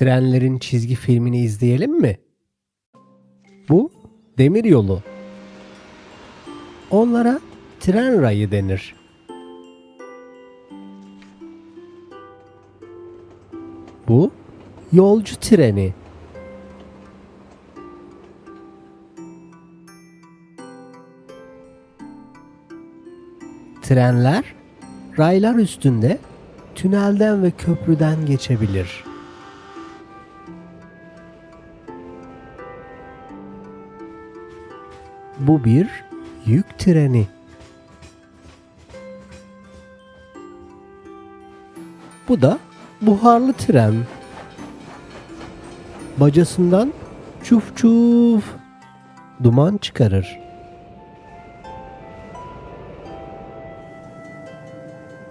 trenlerin çizgi filmini izleyelim mi? Bu demir yolu. Onlara tren rayı denir. Bu yolcu treni. Trenler raylar üstünde tünelden ve köprüden geçebilir. Bu bir yük treni. Bu da buharlı tren. Bacasından çuf çuf duman çıkarır.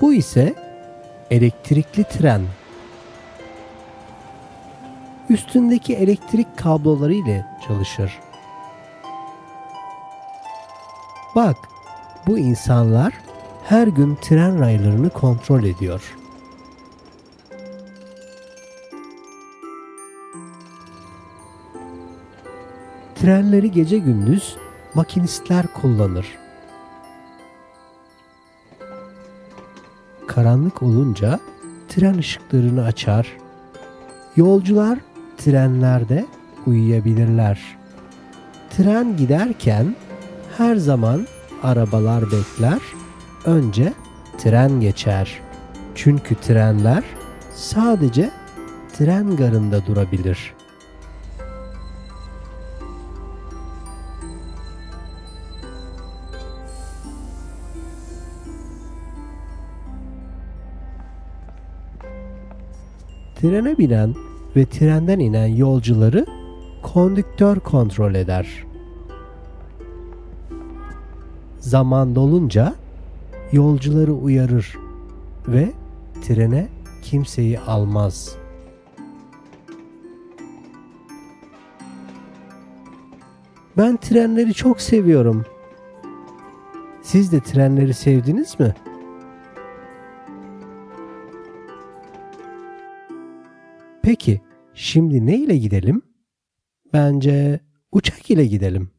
Bu ise elektrikli tren. Üstündeki elektrik kabloları ile çalışır. Bak, bu insanlar her gün tren raylarını kontrol ediyor. Trenleri gece gündüz makinistler kullanır. Karanlık olunca tren ışıklarını açar. Yolcular trenlerde uyuyabilirler. Tren giderken her zaman arabalar bekler. Önce tren geçer. Çünkü trenler sadece tren garında durabilir. Trene binen ve trenden inen yolcuları kondüktör kontrol eder. Zaman dolunca yolcuları uyarır ve trene kimseyi almaz. Ben trenleri çok seviyorum. Siz de trenleri sevdiniz mi? Peki, şimdi ne ile gidelim? Bence uçak ile gidelim.